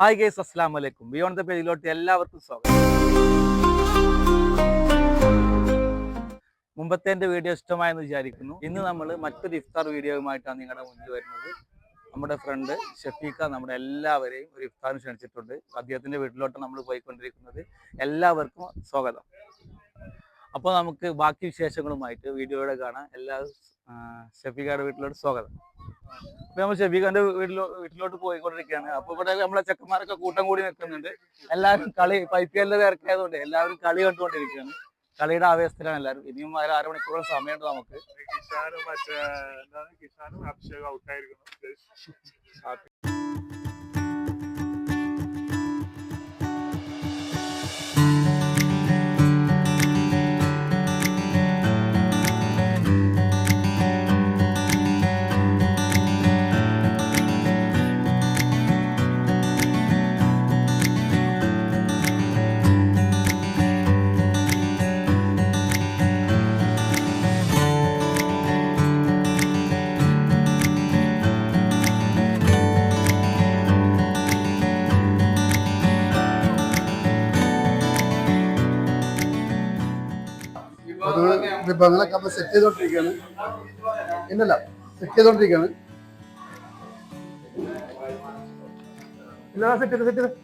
Hi guys അസ്സാം വലൈക്കും Biyon the പേജിലോട്ട് എല്ലാവർക്കും സ്വാഗതം. മുമ്പത്തെ എന്റെ വീഡിയോ ഇഷ്ടമായെന്ന് വിചാരിക്കുന്നു. ഇന്ന് നമ്മൾ മറ്റൊരു ഇഫ്താർ വീഡിയോയുമായിട്ടാണ് നിങ്ങളുടെ മുന്നിൽ വരുന്നത്. നമ്മുടെ ഫ്രണ്ട് ഷഫീഖ നമ്മുടെ എല്ലാവരെയും ഒരു ഇഫ്താറിന് ക്ഷണിച്ചിട്ടുണ്ട്. അദ്ദേഹത്തിന്റെ വീട്ടിലോട്ട് നമ്മൾ പോയിക്കൊണ്ടിരിക്കുന്നത്. എല്ലാവർക്കും സ്വാഗതം. അപ്പോൾ നമുക്ക് ബാക്കി വിശേഷങ്ങളുമായിട്ട് വീഡിയോയുടെ കാണാം എല്ലാ ഷഫീഖയുടെ വീട്ടിലോട്ട് സ്വാഗതം. അപ്പൊ നമ്മൾ ഷഫീഖാന്റെ വീട്ടിലോ വീട്ടിലോട്ട് പോയിക്കൊണ്ടിരിക്കുകയാണ്. അപ്പൊ ഇവിടെ നമ്മളെ ചെക്കന്മാരൊക്കെ കൂട്ടം കൂടി നിൽക്കുന്നുണ്ട്. എല്ലാവരും കളി പൈപ്പ് എല്ലാം ഇറക്കിയതുകൊണ്ട് എല്ലാവരും കളി കണ്ടുകൊണ്ടിരിക്കുകയാണ്. കളിയുടെ ആവേശത്തിലാണ് എല്ലാവരും. ഇനിയും ഒരു അരമണിക്കൂറോളം സമയമുണ്ട് നമുക്ക്. കിഷാനും മറ്റേ കിഷാനും അഭിഷേക് ഔട്ടായിരിക്കുന്നു വിഭവങ്ങളൊക്കെ അങ്ങനെ ഇല്ലല്ല സെറ്റ് ചെയ്തോണ്ടിരിക്കുകയാണ് ഇല്ല സെറ്റ് ചെയ്ത് സെറ്റ്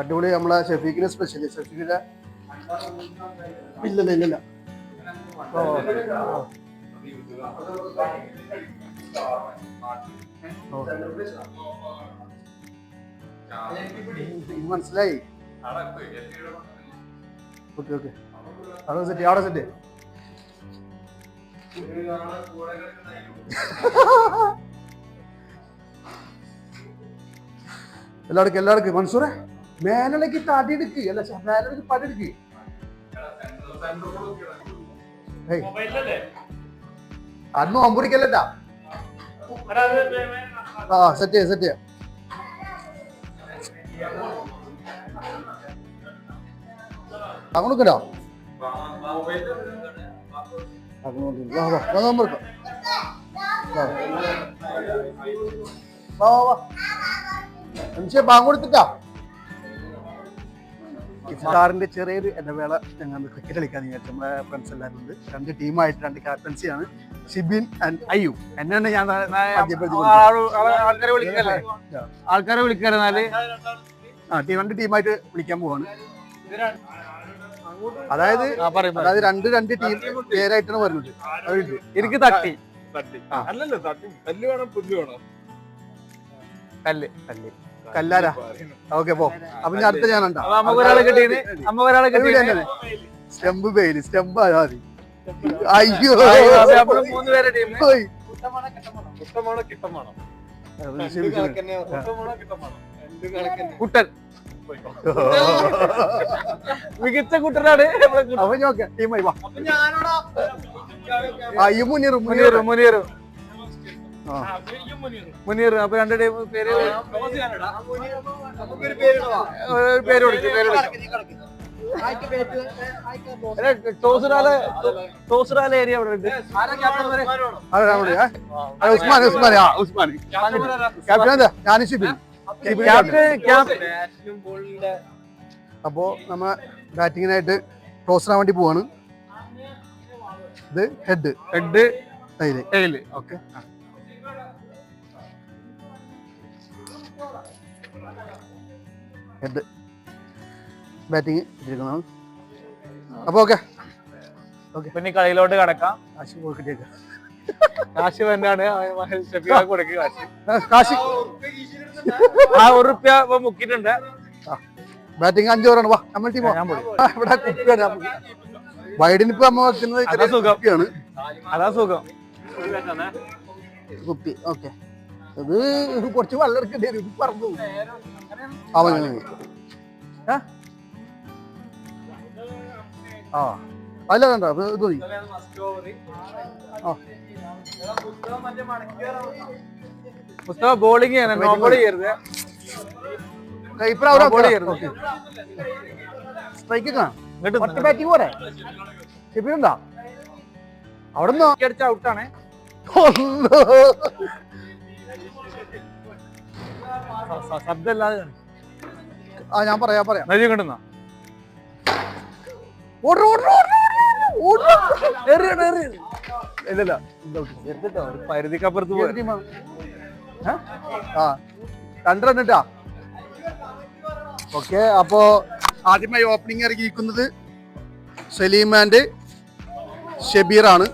അടിപൊളി നമ്മളെ ഷെഫീഖിന്റെ സ്പെഷ്യൽ ഷെഫീഖിന്റെ ഇല്ലല്ല ഇല്ലല്ല. മനസ്സിലായി. Okay okay. അവിടെ സെറ്റ് അവിടെ സെറ്റ് എല്ലാവർക്കും എല്ലാവർക്കും മൻസൂറെ മേലേക്ക് തടിയെടുക്ക് അല്ല മേലേക്ക് പടിയെടുക്ക് അന്ന് ഒമ്പുറിക്കല്ലട്ടാ ആ സെറ്റ് ചെയ്യാം സെറ്റ് ചെയ്യാം. അങ്ങോട്ടോ അങ്ങോട്ട് കൊടുത്തിട്ടാ ഇഫ്താറിന്റെ ചെറിയൊരു ഇടവേള ഞങ്ങൾ ക്രിക്കറ്റ് കളിക്കാൻ വിചാരിച്ചു നമ്മുടെ ഫ്രണ്ട്സ് എല്ലാവരും ഉണ്ട്. രണ്ട് ടീമായിട്ട് രണ്ട് ക്യാപ്റ്റൻസിയാണ് ഷിബിൻ ആൻഡ് അയ്യു. എന്നെ ഞാൻ ആൾക്കാരെ വിളിക്കാറ് ആ. ടീം രണ്ട് ടീമായിട്ട് വിളിക്കാൻ പോവാണ്. അതായത്. അതായത് രണ്ട് രണ്ട് ടീം പേരായിട്ടാണ് വരുന്നത്. എനിക്ക് തട്ടി. തട്ടി. ആ. അല്ലല്ലോ തട്ടി. കല്ല് വേണം പുല്ല് വേണം. കല്ല് കല്ല് കല്ലാര ഓക്കെ പോ. അപ്പൊ ഞാൻ അടുത്ത ഞാൻ സ്റ്റെമ്പ് പേര് സ്റ്റെമ്പ് ആയാ മതി അയ്യോ. കുട്ടൻ. മികച്ച കൂട്ടരാണ്. അപ്പൊ നോക്കെ ടീമായി വാ. മുനീർ മുനീർ. മുനീർ മുനീർ. ആ. മുനീർ. അപ്പൊ രണ്ട് ടീം പേര് ഒരു പേര് പേര് കൊടുക്കും. ടോസുറാലെ ടോസുറാലെ ഏരിയ അവിടെ ഉണ്ട്. ഉസ്മാൻ ഉസ്മാൻ ആ ഉസ്മാൻ. ക്യാപ്റ്റൻ എന്താ? ഞാൻ ഷിബിൻ. അപ്പോ നമ്മ ബാറ്റിങ്ങിനായിട്ട് ക്ലോസ് ആവാൻ വേണ്ടി പോവാണ്. ഇത് head head tail okay head batting ഇട്ടിരിക്കുന്നതാണ്. അപ്പൊ ഓക്കെ പിന്നെ ഈ കളിയിലോട്ട് കടക്കാം. കാശ് പോക്കിട്ടേക്ക് കാശി തന്നെയാണ് കൊടുക്കുക കാശി. കാശ്. ആ ഒരു റുപ്യ മുക്കിട്ടുണ്ട് മുക്കിയിട്ടുണ്ട്. ബാറ്റിംഗ് അഞ്ച് ഓവറാണ് വാ നമ്മൾ ടീം ഇവിടെ കുപ്പിയാണ് നമുക്ക് വൈഡിന് ഇപ്പൊ നമ്മ വെക്കുന്നത്. കുപ്പിയാണ്. അതാ സുഖം. കുപ്പി ഓക്കെ. ഇത് കുറച്ച് വെള്ളം എടുക്കേണ്ടി വരും. ഇത് പറഞ്ഞു. ഏ? ആ. അല്ല വേണ്ട. ഇത് മതി. ആ. പുസ്തക ബോളിംഗ് ചെയ്യണം നോ ബോൾ ചെയ്യരുത് ഇപ്പഴ അവിടെ ball ചെയ്യരുത്. സ്ട്രൈക്ക് കാണാം ഇങ്ങോട്ട് ഒറ്റ ബാറ്റിംഗ് പോരെ? ഷിപ്പിനുണ്ടോ അവിടെ നിന്ന് അടിച്ച ഔട്ടാണ് ശബ്ദമില്ലാതെ ആ ഞാൻ പറയാം പറയാം. കണ്ടുന്ന പരിധിക്കപ്പുറത്ത്? ഏ? ആ. ഇട്ടാ ഓക്കെ അപ്പോ ആദ്യമായി ഓപ്പണിംഗ് ഇറങ്ങിയിരിക്കുന്നത് സലീം ആൻഡ് ഷബീർ ആണ്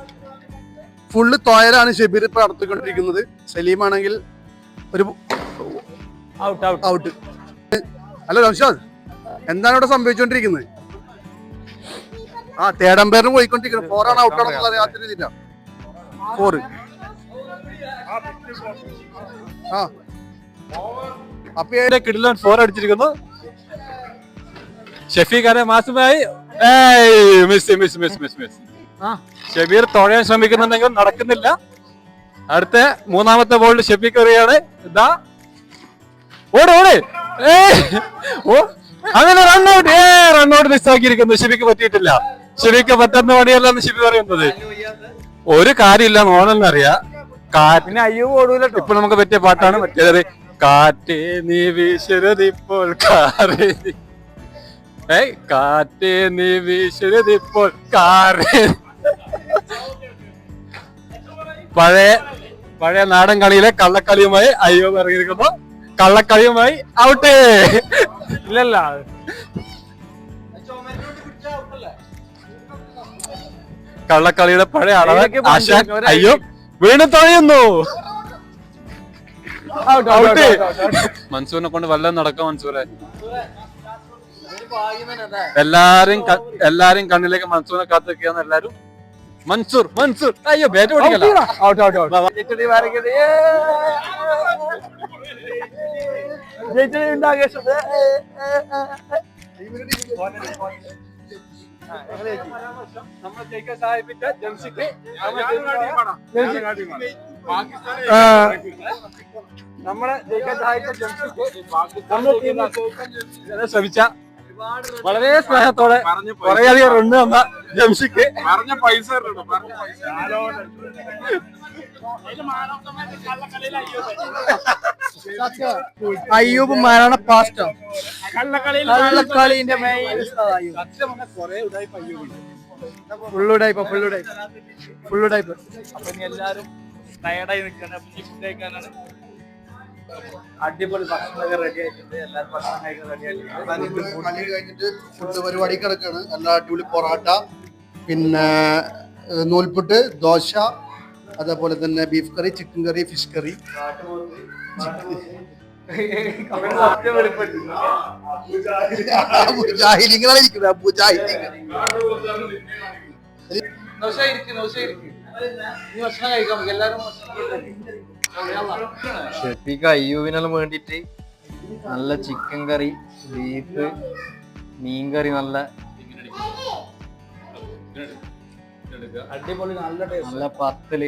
ഫുള്ള് തോയലാണ് ഷബീർ ഇപ്പൊ നടത്തിക്കൊണ്ടിരിക്കുന്നത്. സലീം ആണെങ്കിൽ ഒരു ഔട്ട് അല്ല നൗഷാദ് എന്താണ് ഇവിടെ സംഭവിച്ചോണ്ടിരിക്കുന്നത്? ആ തേടമ്പേറിന് പോയിക്കൊണ്ടിരിക്കുന്നത് ഫോറാണ് ഔട്ട് ആണെന്നുള്ള അറിയാത്ത രീതിയില്ല ഫോറ് ആ. അപ്പൊ ഏ- കിടിലൻ ഫോർ അടിച്ചിരിക്കുന്നു. ഷെഫീഖാനെ മാസമായി. Miss miss miss miss. Shabeer തുഴയാൻ ശ്രമിക്കുന്നുണ്ടെങ്കിലും നടക്കുന്നില്ല. അടുത്ത മൂന്നാമത്തെ ബോളിൽ ഷെഫീഖ് എറിയാണ്. ഇതാ. ഓട് ഓട്! ഓ അങ്ങനെ റണ്ണൗട്ട് ഏ റണ്ണൗട്ട് മിസ്സാക്കിയിരിക്കുന്നു ഷെഫിക്ക് പറ്റിയിട്ടില്ല. ഷെഫിക്ക് പറ്റുന്ന പണിയല്ലെന്ന് ഷെഫി പറയുന്നത്. ഒരു കാര്യമില്ല നോണെന്നറിയാ കാറ്റ്. പിന്നെ അയ്യോ ഓടൂല ഇപ്പൊ നമുക്ക് പറ്റിയ പാട്ടാണ് മറ്റേത്. കാറ്റേ നീ വീശരുതിപ്പോൾ കാറേ ഏയ് കാറ്റേ നീ വീശരുതിപ്പോൾ കാറേ പഴയ പഴയ നാടൻ കളിയിലെ കള്ളക്കളിയുമായി അയ്യോ ഇറങ്ങിയിരിക്കുമ്പോ കള്ളക്കളിയുമായി ഔട്ട്. ഇല്ലല്ല. കള്ളക്കളിയുടെ പഴയ അളവ് അയ്യോ. വീണ് തുഴയുന്നു. ഔട്ട് ഔട്ട് മൻസൂറിനെ കൊണ്ട് വല്ലതും നടക്കാം മൻസൂറെ. എല്ലാരും എല്ലാരും കണ്ണിലേക്ക് മൻസൂറിനെ കാത്തിരിക്കുകയാണ് എല്ലാരും മൻസൂർ മൻസൂർ അയ്യോ ബാറ്റ് പിടിക്കല ഔട്ട് ഔട്ട് ജയിച്ചടി ഉണ്ടാകേണ്ടത് നമ്മളെ ജയിക്കാൻ സഹായിച്ച ശ്രമിച്ച വളരെ സ്നേഹത്തോടെ കുറേയധികം റണ്ണ് തന്ന ജംഷിക്ക്. പറഞ്ഞ പൈസ അയ്യൂബ് മാനാണ് പാസ്റ്റോ കള്ളക്കളിന്റെ ഫുള്ളുടൈപ്പ് ഫുള്ളുടൈപ്പ് ഫുള്ളുടൈപ്പ് അപ്പൊ ഇനി എല്ലാരും ടയർഡായി നിൽക്കാനാണ് ഫുഡ് കഴിക്കാനാണ് അടിപൊളി ഭക്ഷണമൊക്കെ റെഡി ആയിട്ടുണ്ട്. എല്ലാവരും ഭക്ഷണം കഴിക്കാൻ റെഡി ആയിട്ടുണ്ട് കളി കഴിഞ്ഞിട്ട് ഫുഡ് പരിപാടി കിടക്കാണ്. നല്ല അടിപൊളി പൊറാട്ട പിന്നെ നൂൽപുട്ട് ദോശ അതേപോലെ തന്നെ beef curry chicken curry fish curry മുജാഹിദീങ്ങളാണ് ഇരിക്കുന്നത്. മുജാഹിദീങ്ങൾ. നീ ഭക്ഷണം എല്ലാരും ഭക്ഷണം കഴിക്കാം. ഷെഫിക്ക് അയ്യൂബിനെല്ലാം വേണ്ടിട്ട് നല്ല ചിക്കൻ കറി ബീഫ് മീൻ കറി നല്ല അടിപൊളി നല്ല നല്ല പത്തൽ.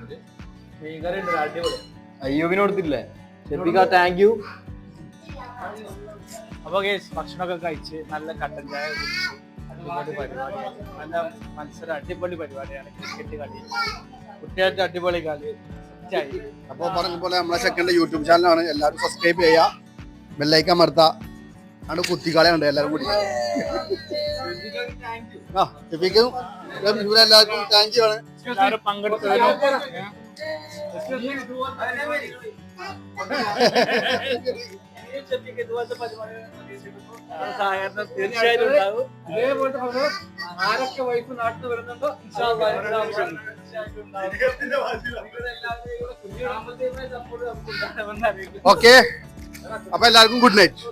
ഉണ്ട് അടിപൊളി. അയ്യൂബിന് കൊടുത്തില്ലേ ഷെഫിക്ക താങ്ക് യു അപ്പൊ ഭക്ഷണമൊക്കെ കഴിച്ച് നല്ല കട്ടൻ ചായ കുടിച്ച് അടിപൊളി പരിപാടിയാണ്. നല്ല മത്സരം അടിപൊളി പരിപാടിയാണ്. ക്രിക്കറ്റ് കളി. കുട്ടികൾക്ക് അടിപൊളി കളി. സെറ്റായി അപ്പോൾ പറഞ്ഞ പോലെ നമ്മളെ ചെക്കന്റെ യൂട്യൂബ് ചാനലാണ് എല്ലാവരും സബ്സ്ക്രൈബ് ചെയ്യുക ബെല്ലൈക്കൻ മറുത്ത അവിടെ കുത്തിക്കാളിയുണ്ട് എല്ലാവരും കൂടി. ആ ഇവിടെ എല്ലാവർക്കും താങ്ക് യു ആണ്. എല്ലാവരും പങ്കെടുത്തതിനും സഹകരണം തീർച്ചയായിട്ടും ഉണ്ടാവും. ഇതേപോലത്തെ പ്രശ്നം ആരൊക്കെ വൈഫ് നാട്ടിൽ വരുന്നുണ്ടോ. ഓക്കെ. അപ്പൊ എല്ലാവർക്കും ഗുഡ് നൈറ്റ്.